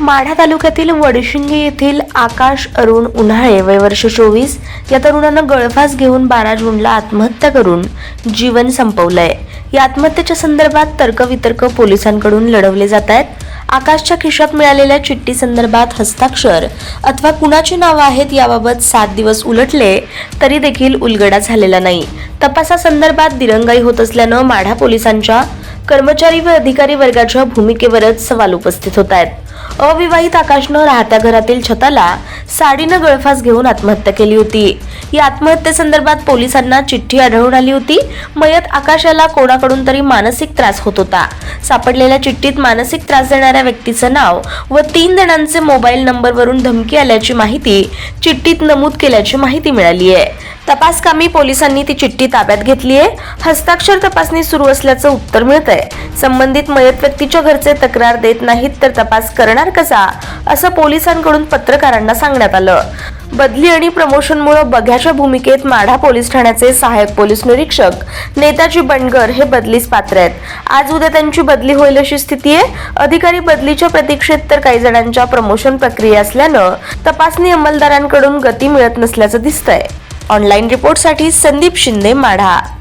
माढा तालुक्यातील वडशिंगे येथील आकाश अरुण उन्हाळे वय वर्ष चोवीस. या तरुणानं गळफास घेऊन बारा जूनला आत्महत्या करून जीवन संपवलंय. या आत्महत्येच्या संदर्भात तर्कवितर्क पोलिसांकडून लढवले जात आहेत आकाशच्या खिशात मिळालेल्या चिठ्ठी संदर्भात हस्ताक्षर अथवा कुणाची नावं आहेत याबाबत सात दिवस उलटले तरी देखील उलगडा झालेला नाही. तपासासंदर्भात दिरंगाई होत असल्यानं माढा पोलिसांच्या कर्मचारी व अधिकारी वर्गाच्या भूमिकेवरच सवाल उपस्थित होत आहेत. अविवाहित आकाशनं राहत्या घरातील छताला साडीनं गळफास घेऊन आत्महत्या केली होती. या आत्महत्येसंदर्भात पोलिसांना चिठ्ठी आढळून आली होती. मयत आकाशाला कोणाकडून तरी मानसिक त्रास होत होता. सापडलेल्या चिठ्ठीत मानसिक त्रास देणाऱ्या व्यक्तीचं नाव व तीन जणांचे मोबाईल नंबरवरून धमकी आल्याची माहिती चिठ्ठीत नमूद केल्याची माहिती मिळाली आहे तपासकामी पोलिसांनी ती चिठ्ठी ताब्यात घेतली आहे. हस्ताक्षर तपासणी सुरू असल्याचं उत्तर मिळतंय. संबंधित मयत व्यक्तीच्या घरचे तक्रार देत नाहीत तर तपास करणार कसा? असं पोलिसांकडून पत्रकारांना सांगण्यात आलं. बदली आणि प्रमोशनमुळे बघ्याच्या भूमिकेत माढा पोलीस ठाण्याचे सहाय्यक पोलीस निरीक्षक नेताजी बंडगर हे बदलीस पात्र आहेत. आज उद्या त्यांची बदली होईल अशी स्थिती आहे. अधिकारी बदलीच्या प्रतीक्षेत तर काही जणांच्या प्रमोशन प्रक्रिया असल्यानं तपासणी अंमलदारांकडून गती मिळत नसल्याचं दिसतंय. ऑनलाईन रिपोर्टसाठी संदीप शिंदे माढा.